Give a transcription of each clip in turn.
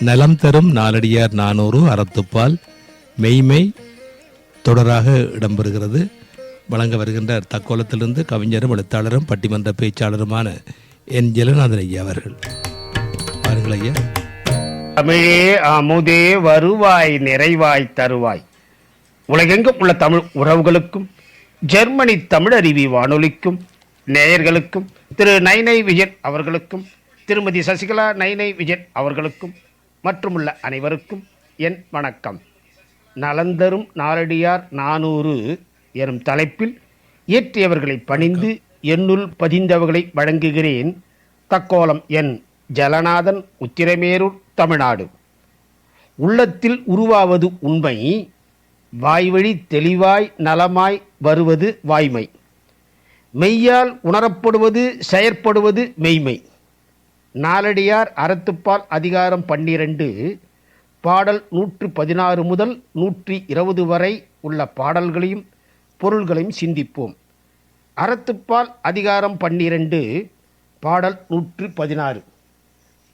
நலம் தரும் நாலடியார் நானூறு அறத்துப்பால் மெய்மை தொடராக இடம்பெறுகிறது. வழங்க வருகின்ற தக்கோலத்திலிருந்து கவிஞரும் எழுத்தாளரும் பட்டிமன்ற பேச்சாளருமான என். ஜெலநாதன் ஐயா அவர்கள். பாருங்கள் ஐயா. தமிழே அமுதே வருவாய் நிறைவாய் தருவாய். உலகெங்கும் உள்ள தமிழ் உறவுகளுக்கும் ஜெர்மனி தமிழருவி வானொலிக்கும் நேயர்களுக்கும் திரு நைனை விஜயன் அவர்களுக்கும் திருமதி சசிகலா நைனை விஜயன் அவர்களுக்கும் மற்றுமுள்ள அனைவருக்கும் என் வணக்கம். நலந்தரும் நாலடியார் நானூறு எனும் தலைப்பில் இயற்றியவர்களை பணிந்து என்னுள் பதிந்தவர்களை வழங்குகிறேன் தக்கோலம் என் ஜலநாதன் உத்திரமேரூர் தமிழ்நாடு. உள்ளத்தில் உருவாவது உண்மை வாய்வழி தெளிவாய் நலமாய் வருவது வாய்மை. மெய்யால் உணரப்படுவது செயற்படுவது மெய்மை. நாலடியார் அறத்துப்பால் அதிகாரம் பன்னிரண்டு பாடல் நூற்று பதினாறு முதல் நூற்றி இருபது வரை உள்ள பாடல்களையும் பொருள்களையும் சிந்திப்போம். அறத்துப்பால் அதிகாரம் பன்னிரண்டு பாடல் நூற்று பதினாறு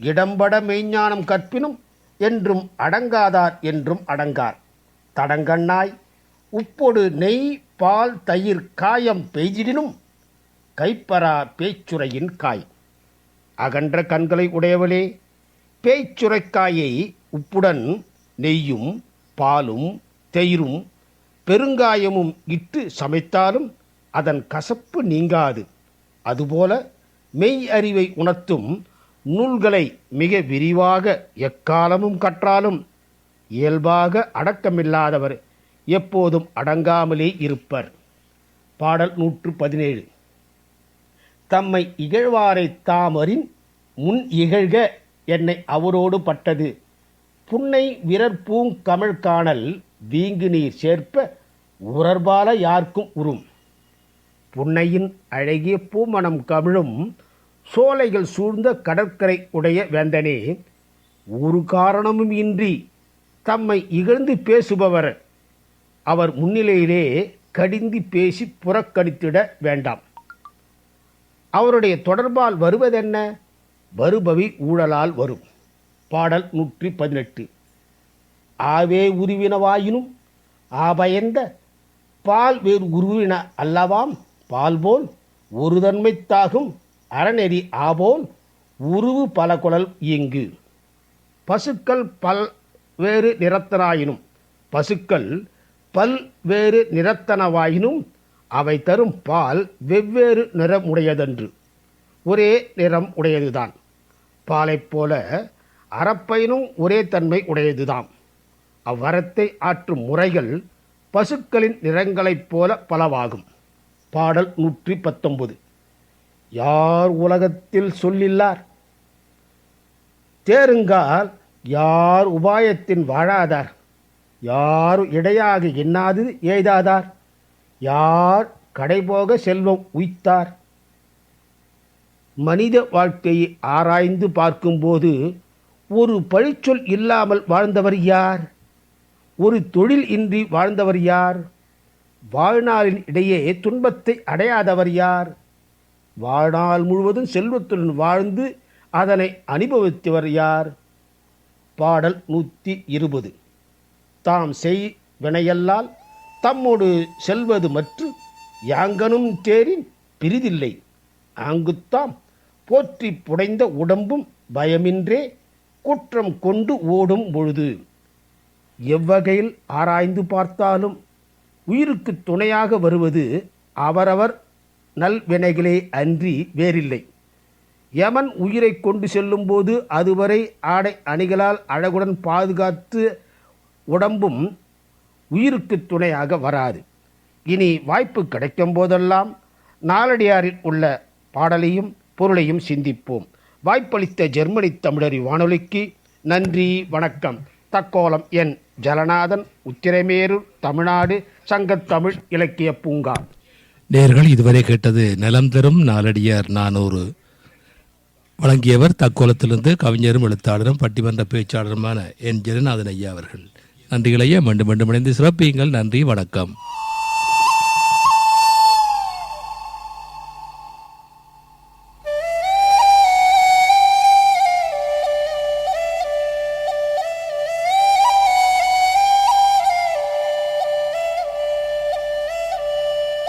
இடம்பட மெய்ஞானம் கற்பினும் என்றும் அடங்காதார் என்றும் அடங்கார். தடங்கண்ணாய் உப்பொடு நெய் பால் தயிர் காயம் பெய்திடினும் கைப்பரா பேச்சுரையின் காய். அகன்ற கண்களை உடையவளே. பேய்ச்சுரைக்காயை உப்புடன் நெய்யும் பாலும் தயிரும் பெருங்காயமும் இட்டு சமைத்தாலும் அதன் கசப்பு நீங்காது. அதுபோல மெய் அறிவை உணர்த்தும் நூல்களை மிக விரிவாக எக்காலமும் கற்றாலும் இயல்பாக அடக்கமில்லாதவர் எப்போதும் அடங்காமலே இருப்பர். பாடல் நூற்று பதினேழு. தம்மை இகழ்வாரை தாமரின் முன் இகழ்க என்னை அவரோடு பட்டது. புன்னை விரற்பூங் கமிழ் காணல் வீங்கு நீர் சேர்ப்ப உறர்பால யார்க்கும் உறும். புன்னையின் அழகிய பூமணம் கமிழும் சோலைகள் சூழ்ந்த கடற்கரை உடைய வேந்தனே ஒரு காரணமும் இன்றி தம்மை இகழ்ந்து பேசுபவர். அவர் முன்னிலையிலே கடிந்து பேசி புறக்கணித்திட வேண்டாம். அவருடைய தொடர்பால் வருவதென்ன? வருபவி ஊழலால் வரும். பாடல் நூற்றி பதினெட்டு ஆவே உருவினவாயினும் ஆபயந்த? பால் வேறு உருவின அல்லவாம்? பால் போல் ஒரு தன்மைத்தாகும் அறநெறி ஆபோல் உருவு பல குழல் இங்கு. பசுக்கள் பல் வேறு நிறத்தனாயினும். பசுக்கள் பல் வேறு நிறத்தனவாயினும் அவை தரும் பால் வெவ்வேறு நிறமுடையதன்று. ஒரே நிறம் உடையதுதான். பாலைப் போல அறப்பயனும் ஒரே தன்மை உடையதுதாம். அவ்வரத்தை ஆற்றும் முறைகள் பசுக்களின் நிறங்களைப் போல பலவாகும். பாடல் நூற்றி பத்தொன்பது யார் உலகத்தில் சொல்லில்லார்? தேருங்கால் யார் உபாயத்தின் வாழாதார்? யார் இடையாக எண்ணாது எய்தாதார் யார் கடைபோக செல்வம் உய்த்தார்? மனித வாழ்க்கையை ஆராய்ந்து பார்க்கும்போது ஒரு பழிச்சொல் இல்லாமல் வாழ்ந்தவர் யார்? ஒரு தொழில் இன்றி வாழ்ந்தவர் யார்? வாழ்நாளின் இடையே துன்பத்தை அடையாதவர் யார்? வாழ்நாள் முழுவதும் செல்வத்துடன் வாழ்ந்து அதனை அனுபவித்தவர் யார்? பாடல் நூற்றி இருபது. தாம் செய் வினையல்லால் தம்மோடு செல்வது மற்றும் யாங்கனும் தேரின் பிரிதில்லை ஆங்குத்தாம் போற்றி புடைந்த உடம்பும் பயமின்றே குற்றம் கொண்டு ஓடும் பொழுது. எவ்வகையில் ஆராய்ந்து பார்த்தாலும் உயிருக்கு துணையாக வருவது அவரவர் நல்வினைகளே அன்றி வேறில்லை. யமன் உயிரை கொண்டு செல்லும்போது அதுவரை ஆடை அணிகளால் அழகுடன் பாதுகாத்து உடம்பும் உயிருக்கு துணையாக வராது. இனி வாய்ப்பு கிடைக்கும் போதெல்லாம் நாலடியாரில் உள்ள பாடலையும் பொருளையும் சிந்திப்போம். வாய்ப்பளித்த ஜெர்மனி தமிழறி வானொலிக்கு நன்றி வணக்கம். தக்கோலம் என். ஜலநாதன் உத்திரமேரூர் தமிழ்நாடு சங்கத்தமிழ் இலக்கிய பூங்கா. நேர்கள் இதுவரை கேட்டது நலம் தரும் நாலடியார் நானூறு. வழங்கியவர் தக்கோலத்திலிருந்து கவிஞரும் எழுத்தாளரும் பட்டிமன்ற பேச்சாளருமான என். ஜெகநாதன் ஐயா அவர்கள். நன்றிகளையே மண்டு மீண்டும் மீண்டும் இணைந்து சிறப்பியுங்கள். நன்றி வணக்கம்.